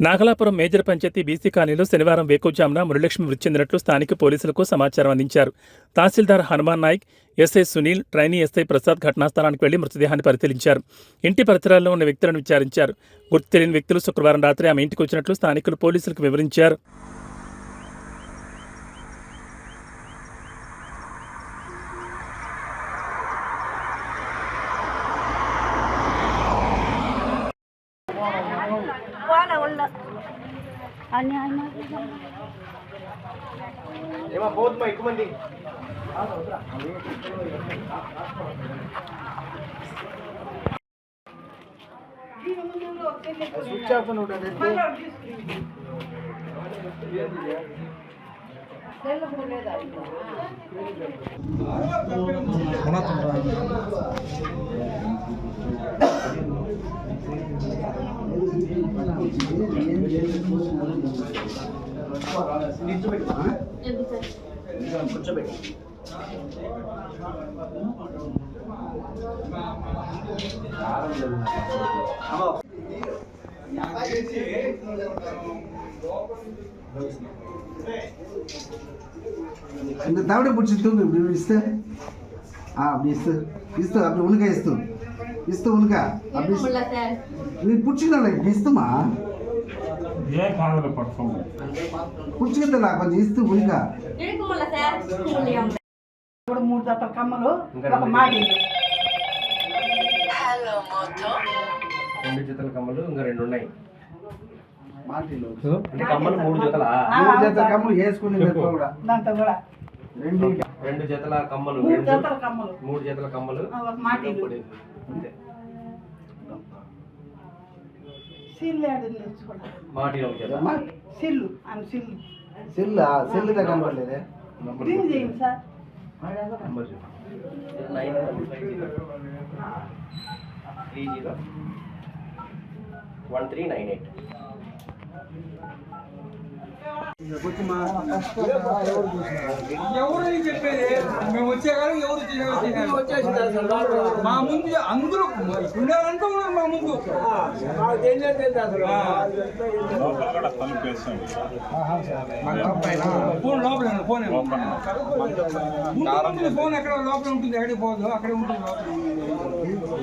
Nagalapuram major panchayat BC కాలనీలో శనివారం వేకుజామున మురళలక్ష్మి మృతి చెందినట్లు స్థానిక పోలీసులకు సమాచారం అందించారు. Tahsildar Hanuman Naik SI Sunil trainee SI Prasad ఘటనాస్థలానికి వెళ్ళి మృతదేహాన్ని పరిశీలించారు. ఇంటి పరిసరాల్లో ఉన్న వ్యక్తులను విచారించారు. గుర్తు తెలియని వ్యక్తులు శుక్రవారం రాత్రి ఆమె ఇంటికి వచ్చినట్లు స్థానికులు పోలీసులకు వివరించారు. ఏమా పోతుమా ఎక్కువ మంది స్విచ్ ఆఫ్ అని ఉంటుంది కూర్చోబెట్టి இந்த தவடை பிடிச்சி தூங்கு இப்படி இஸ்து ஆ அப்படி இஸ்து இஸ்து அப்படி உனக்கா இஸ்து इस्तु उनका अब ఇస్తుమా नहीं కొంచెం ना नहीं ఇప్పుడు మూడు జతల కమ్మలు ఒక మాడి. రెండు జతల కమ్మలు ఇంకా రెండు ఉన్నాయి. కమ్మలు మూడు జతల? మూడు జతల కమ్మలు వేసుకుని కూడా. దాంతో కూడా. రెండు జతల కమ్మలు మూడు జతల కమ్మలు. మూడు జతల కమ్మలు ఆ, ఒక మాటీలు అంతే. సిల్లు ఒక జత. సిల్లు. అని సిల్లు. సెల్ సెల్ దగ్గర కనపడలేదే రింగ్ చేయండి sir. Number nine three zero. One three nine eight. ఎవరు చెప్పేది? మేము వచ్చే కాలం ఎవరు మా ముందు అందరూ ఉండేవారంతా ఉన్నారు మా ముందు. ఫోన్ లోపల ఫోన్ ఫోన్ ఎక్కడ లోపల ఉంటుంది ఎక్కడికి పోదు అక్కడే ఉంటుంది లోపల.